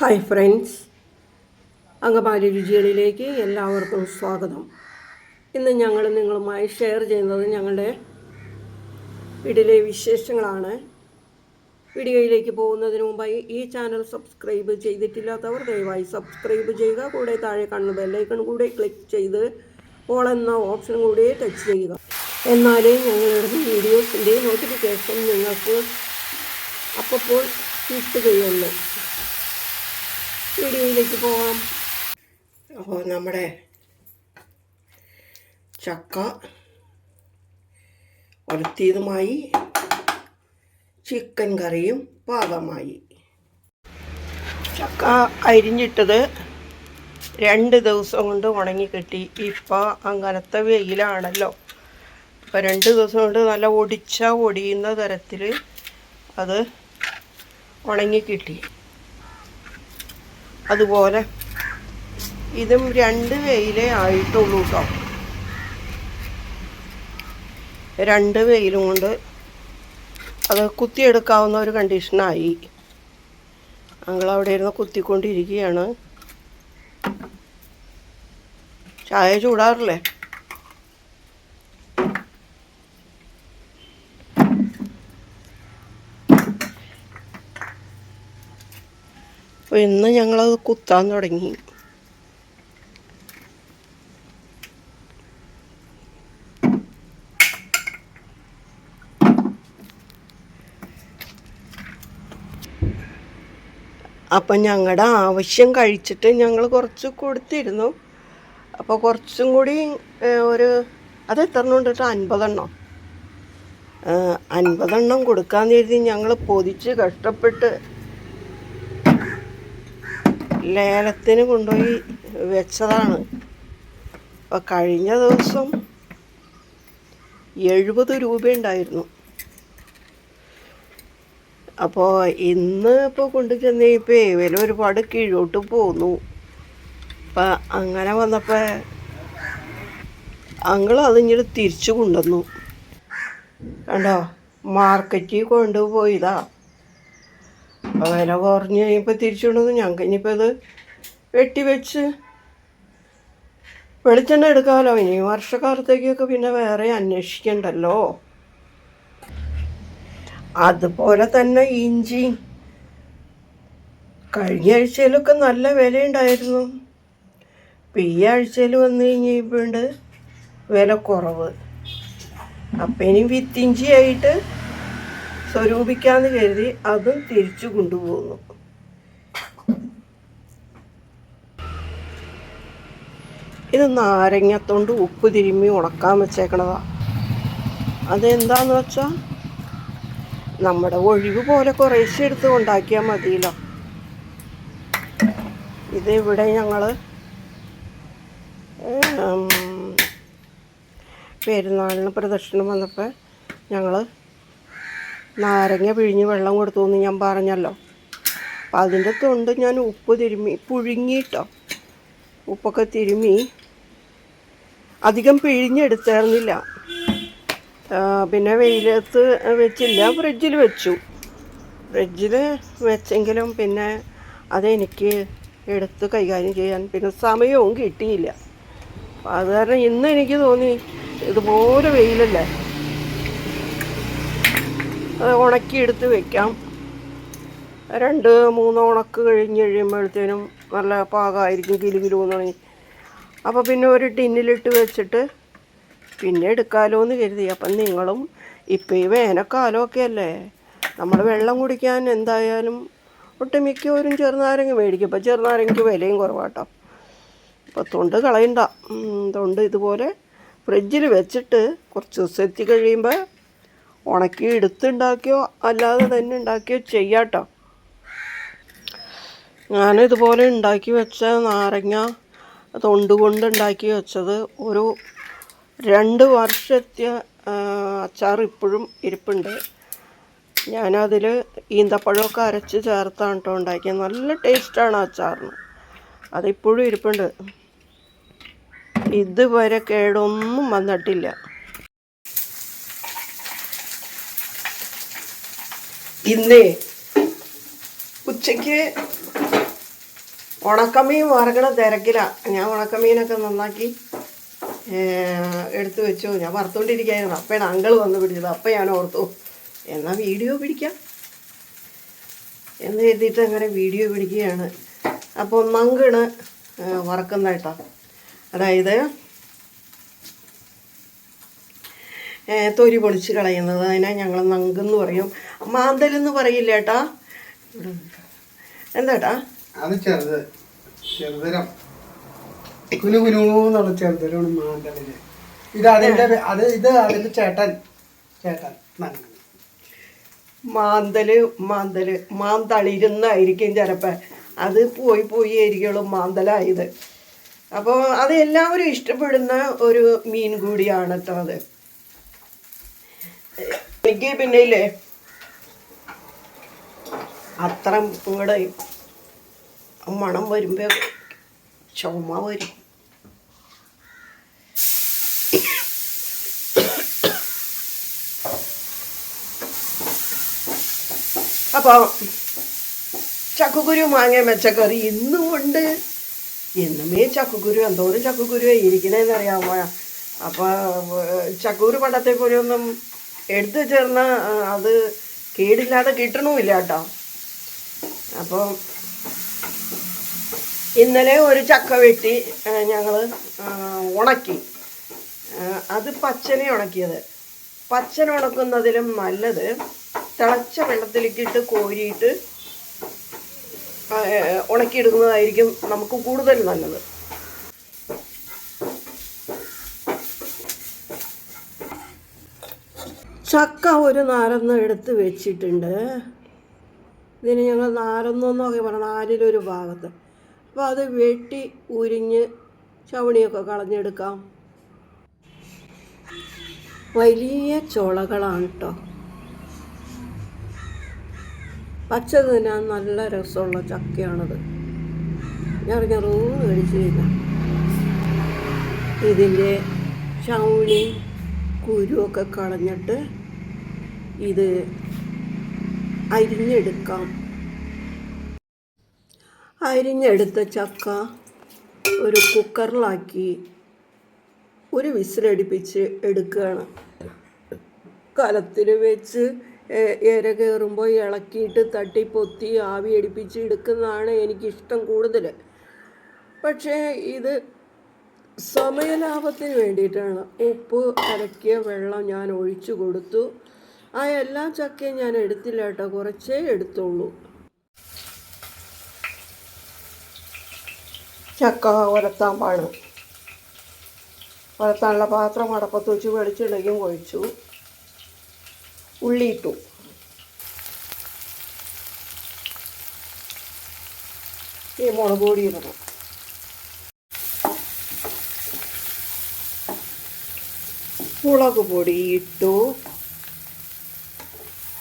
Hi friends Angamaly രുചികളിലേക്ക് എല്ലാവർക്കും സ്വാഗതം. ഇന്ന് ഞങ്ങൾ നിങ്ങളുമായി ഷെയർ ചെയ്യുന്നത് ഞങ്ങളുടെ വീട്ടിലെ വിശേഷങ്ങളാണ്. വീഡിയോയിലേക്ക് പോകുന്നതിന് മുമ്പായി ഈ ചാനൽ സബ്സ്ക്രൈബ് ചെയ്തിട്ടില്ലാത്തവർ ദയവായി സബ്സ്ക്രൈബ് ചെയ്യുക. കൂടെ താഴെ കാണുന്ന ബെല്ലൈക്കൺ കൂടെ ക്ലിക്ക് ചെയ്ത് ഓൾ എന്ന ഓപ്ഷൻ കൂടെ ടച്ച് ചെയ്യുക. എന്നാലേ ഞങ്ങളുടെ വീഡിയോസിന്റെ നോട്ടിഫിക്കേഷൻ നിങ്ങൾക്ക് അപ്പോൾ കിട്ടുകയുള്ളൂ. വീഡിയോയിലേക്ക് പോവാം. അപ്പോൾ നമ്മുടെ ചക്ക വളർത്തിയതുമായി ചിക്കൻ കറിയും പാകമായി. ചക്ക അരിഞ്ഞിട്ടത് രണ്ട് ദിവസം കൊണ്ട് ഉണങ്ങി കിട്ടി. ഇപ്പോൾ അങ്ങനത്തെ വെയിലാണല്ലോ. അപ്പോൾ രണ്ട് ദിവസം കൊണ്ട് നല്ല ഒടിച്ച ഒടിയുന്ന തരത്തിൽ അത് ഉണങ്ങി കിട്ടി. അതുപോലെ ഇതും രണ്ട് വെയിലേ ആയിട്ടുള്ളൂ കേട്ടോ രണ്ട് വെയിലും കൊണ്ട് അത് കുത്തിയെടുക്കാവുന്ന ഒരു കണ്ടീഷനായി. ഞങ്ങൾ അവിടെ ഇരുന്ന് കുത്തിക്കൊണ്ടിരിക്കുകയാണ്. ചായ ചൂടാറില്ലേ? അപ്പോൾ ഇന്ന് ഞങ്ങളത് കുത്താൻ തുടങ്ങി. അപ്പം ഞങ്ങളുടെ ആവശ്യം കഴിച്ചിട്ട് ഞങ്ങൾ കുറച്ച് കൊടുത്തിരുന്നു. അപ്പോൾ കുറച്ചും കൂടി ഒരു അത് എത്ര എണ്ണം ഉണ്ട്? കേട്ടോ അൻപതെണ്ണം. അൻപതെണ്ണം കൊടുക്കാന്ന് കരുതി ഞങ്ങൾ പൊതിച്ച് കഷ്ടപ്പെട്ട് ലേലത്തിന് കൊണ്ടുപോയി വെച്ചതാണ്. അപ്പോൾ കഴിഞ്ഞ ദിവസം എഴുപത് രൂപയുണ്ടായിരുന്നു. അപ്പോൾ ഇന്ന് ഇപ്പോൾ കൊണ്ടു ചെന്നപ്പോൾ വില ഒരുപാട് കീഴോട്ട് പോന്നു. അപ്പം അങ്ങനെ വന്നപ്പോൾ അങ്ങൾ അതിങ്ങോട്ട് തിരിച്ചു കൊണ്ടുവന്നു. കണ്ടോ? മാർക്കറ്റിൽ കൊണ്ടുപോയതാ. അപ്പോൾ വില കുറഞ്ഞ് കഴിയുമ്പോൾ തിരിച്ചു കൊണ്ടുവന്ന് ഞങ്ങൾക്ക് ഇനിയിപ്പോൾ ഇത് വെട്ടി വെച്ച് വെളിച്ചെണ്ണ എടുക്കാമല്ലോ. ഇനി വർഷക്കാലത്തേക്കൊക്കെ പിന്നെ വേറെ അന്വേഷിക്കണ്ടല്ലോ. അതുപോലെ തന്നെ ഇഞ്ചി. കഴിഞ്ഞ ആഴ്ചയിലൊക്കെ നല്ല വിലയുണ്ടായിരുന്നു. ഇപ്പം ഈ ആഴ്ചയിൽ വന്നു കഴിഞ്ഞപ്പോണ്ട് വില കുറവ്. അപ്പം ഇനി വിത്തിഞ്ചി ആയിട്ട് സ്വരൂപിക്കാന്ന് കരുതി അതും തിരിച്ചു കൊണ്ടുപോകുന്നു ഇത് നാരങ്ങത്തോണ്ട് ഉപ്പ് തിരുമ്മി ഉണക്കാൻ വെച്ചേക്കണതാ. അതെന്താന്ന് വെച്ചാ നമ്മുടെ ഒഴിവ് പോലെ കുറേശ്ശെ എടുത്ത് ഉണ്ടാക്കിയാൽ മതിയല്ലോ. ഇതിവിടെ ഞങ്ങൾ പെരുന്നാളിന് പ്രദക്ഷിണം വന്നപ്പോൾ ഞങ്ങൾ നാരങ്ങ പിഴിഞ്ഞ് വെള്ളം കൊടുത്തു എന്ന് ഞാൻ പറഞ്ഞല്ലോ. അപ്പം അതിന്റെ തൊണ്ട് ഞാൻ ഉപ്പ് തിരുമ്മി പുഴുങ്ങിയിട്ടോ ഉപ്പൊക്കെ തിരുമ്മി അധികം പിഴിഞ്ഞെടുത്തായിരുന്നില്ല. പിന്നെ വെയിലത്ത് വെച്ചില്ല ഫ്രിഡ്ജിൽ വെച്ചു. ഫ്രിഡ്ജിൽ വെച്ചെങ്കിലും പിന്നെ അതെനിക്ക് എടുത്ത് കൈകാര്യം ചെയ്യാൻ പിന്നെ സമയവും കിട്ടിയില്ല. അത് കാരണം ഇന്ന് എനിക്ക് തോന്നി ഇതുപോലെ വെയിലല്ലേ? ഉണക്കിയെടുത്ത് വെക്കാം. രണ്ട് മൂന്ന് ഉണക്ക് കഴിഞ്ഞ് കഴിയുമ്പോഴത്തേനും നല്ല പാകമായിരിക്കും കിലുകിലൂന്ന് തുടങ്ങി. അപ്പോൾ പിന്നെ ഒരു ടിന്നിലിട്ട് വെച്ചിട്ട് പിന്നെ എടുക്കാമല്ലോ എന്ന് കരുതി. അപ്പം നിങ്ങളും ഇപ്പം ഈ വേനൽക്കാലമൊക്കെ അല്ലേ? നമ്മൾ വെള്ളം കുടിക്കാൻ എന്തായാലും ഒട്ടുമിക്കവരും ചെറുനാരങ്ങ മേടിക്കും. ഇപ്പം ചെറുനാരങ്ങയ്ക്ക് വിലയും കുറവാട്ടോ. അപ്പോൾ തൊണ്ട് കളയണ്ട. തൊണ്ട് ഇതുപോലെ ഫ്രിഡ്ജിൽ വെച്ചിട്ട് കുറച്ച് ദിവസം എത്തി കഴിയുമ്പോൾ ഉണക്കി എടുത്തുണ്ടാക്കിയോ അല്ലാതെ തന്നെ ഉണ്ടാക്കിയോ ചെയ്യാട്ടോ. ഞാനിതുപോലെ ഉണ്ടാക്കി വെച്ച നാരങ്ങ തൊണ്ട് കൊണ്ട് ഉണ്ടാക്കി വെച്ചത് ഒരു രണ്ട് വർഷത്തെ അച്ചാർ ഇപ്പോഴും ഇരിപ്പുണ്ട്. ഞാനതിൽ ഈന്തപ്പഴമൊക്കെ അരച്ച് ചേർത്താണ് കേട്ടോ ഉണ്ടാക്കിയത് നല്ല ടേസ്റ്റാണ് അച്ചാറിന്. അതിപ്പോഴും ഇരിപ്പുണ്ട്. ഇതുവരെ കേടൊന്നും വന്നിട്ടില്ല. ഇന്നേ ഉച്ചയ്ക്ക് ഉണക്കമീൻ വറക്കണ തിരക്കിലാണ് ഞാൻ ഉണക്കമീനൊക്കെ നന്നാക്കി എടുത്തു വെച്ചു. ഞാൻ വറുത്തുകൊണ്ടിരിക്കുകയായിരുന്നു അപ്പയാണ് അങ്കിൾ വന്ന് പിടിച്ചത്. അപ്പം ഞാൻ ഓർത്തു എന്നാൽ വീഡിയോ പിടിക്കാം? എന്ന് എഴുതിയിട്ട് അങ്ങനെ വീഡിയോ പിടിക്കുകയാണ്. അപ്പോൾ നങ്കിണ് വറക്കുന്നതായിട്ടാണ് അതായത് തൊലി പൊളിച്ച് കളയുന്നത്. അതിനെ ഞങ്ങൾ നങ്കെന്ന് പറയും. മാന്തലെന്ന് പറയില്ല ഏട്ടാ? എന്താട്ടാ അത് ചെറുത്. ചെറുതരം. കുനു കുനു എന്നുള്ള ചെറുതരമാണ് മാന്തളിൽ ഇത് അതിന്റെ അത് ഇത് അതിന്റെ ചേട്ടൻ. ചേട്ടൻ നന്ദി മാന്തൽ മാന്തൽ. മാന്തളിരുന്നായിരിക്കും ചിലപ്പോൾ അത് പോയി പോയി ആയിരിക്കുള്ളൂ മാന്തലായത്. അപ്പോൾ അത് എല്ലാവരും ഇഷ്ടപ്പെടുന്ന ഒരു മീൻ കൂടിയാണ് കേട്ടോ അത്. എനിക്ക് പിന്നെ ഇല്ലേ അത്ര ഇങ്ങടെ മണം വരുമ്പോ ചുമ വരും. അപ്പോൾ ചക്കക്കുരു മാങ്ങ മെച്ചക്കറി ഇന്നും ഉണ്ട്. എന്നുമേ ചക്കക്കുരു എന്തോരം ചക്കക്കുരു ഇരിക്കണേന്ന് അറിയാമോ അപ്പോൾ ചക്കൂര് ഒന്നും എടുത്തു ചേർന്ന അത് കേടില്ലാതെ കിട്ടണമില്ല കേട്ടോ അപ്പോൾ ഇന്നലെ ഒരു ചക്ക വെട്ടി ഞങ്ങൾ ഉണക്കി. അത് പച്ചനെ ഉണക്കിയത്. പച്ചന ഉണക്കുന്നതിലും നല്ലത് തിളച്ച വെള്ളത്തിലേക്കിട്ട് കോരിയിട്ട് ഉണക്കിയെടുക്കുന്നതായിരിക്കും നമുക്ക് കൂടുതൽ നല്ലത്. ചക്ക ഒരു നാരന്ന് എടുത്ത് വെച്ചിട്ടുണ്ട്. ഇതിന് ഞങ്ങൾ നാരന്നൊന്നൊക്കെ പറയണം നാലിലൊരു ഭാഗത്ത്. അപ്പോൾ അത് വെട്ടി ഉരിഞ്ഞ് ചവണിയൊക്കെ കളഞ്ഞെടുക്കാം. വലിയ ചുളകളാണ് കേട്ടോ പച്ച തിന്നാൻ നല്ല രസമുള്ള ചക്കയാണത്. ഞാൻ ഞെറൂന്ന് കഴിച്ചു കഴിഞ്ഞാൽ ഇതിന്റെ ചൗണി കുരുവൊക്കെ കളഞ്ഞിട്ട് ഇത് അരിഞ്ഞെടുക്കാം. അരിഞ്ഞെടുത്ത ചക്ക ഒരു കുക്കറിലാക്കി ഒരു വിസിലടിപ്പിച്ച് എടുക്കുകയാണ്. കലത്തിൽ വെച്ച് ഇര കയറുമ്പോൾ ഇളക്കിയിട്ട് തട്ടി പൊത്തി ആവി അടിപ്പിച്ച് എടുക്കുന്നതാണ് എനിക്കിഷ്ടം കൂടുതൽ പക്ഷേ ഇത് സമയലാഭത്തിന് വേണ്ടിയിട്ടാണ്. ഉപ്പ് അരക്കിയ വെള്ളം ഞാൻ ഒഴിച്ചു കൊടുത്തു. ആ എല്ലാ ചക്കയും ഞാൻ എടുത്തില്ല കേട്ടോ. കുറച്ചേ എടുത്തുള്ളൂ. ചക്ക ഉലത്താൻ പാണ് ഉലത്താനുള്ള പാത്രം അടപ്പത്ത് വെച്ച് വെളിച്ചെണ്ണയും ഒഴിച്ചു. ഉള്ളിയിട്ടു. ഈ മുളക് പൊടി ഇടണം. മുളക് പൊടി ഇട്ടു.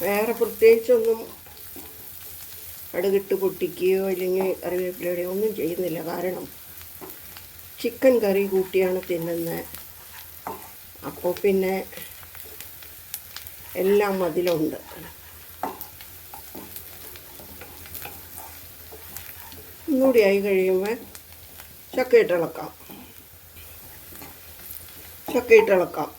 വേറെ പ്രത്യേകിച്ചൊന്നും കടുകിട്ട് പൊട്ടിക്കുകയോ അല്ലെങ്കിൽ കറിവേപ്പിലയുടെയോ ഒന്നും ചെയ്യുന്നില്ല. കാരണം ചിക്കൻ കറി കൂട്ടിയാണ് തിന്നുന്നത് അപ്പോൾ പിന്നെ എല്ലാം അതിലുണ്ട്. ഒന്നുകൂടി ആയി കഴിയുമ്പോൾ ചക്ക ഇട്ടിളക്കാം ചക്ക ഇട്ടിളക്കാം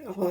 അപ്പോൾ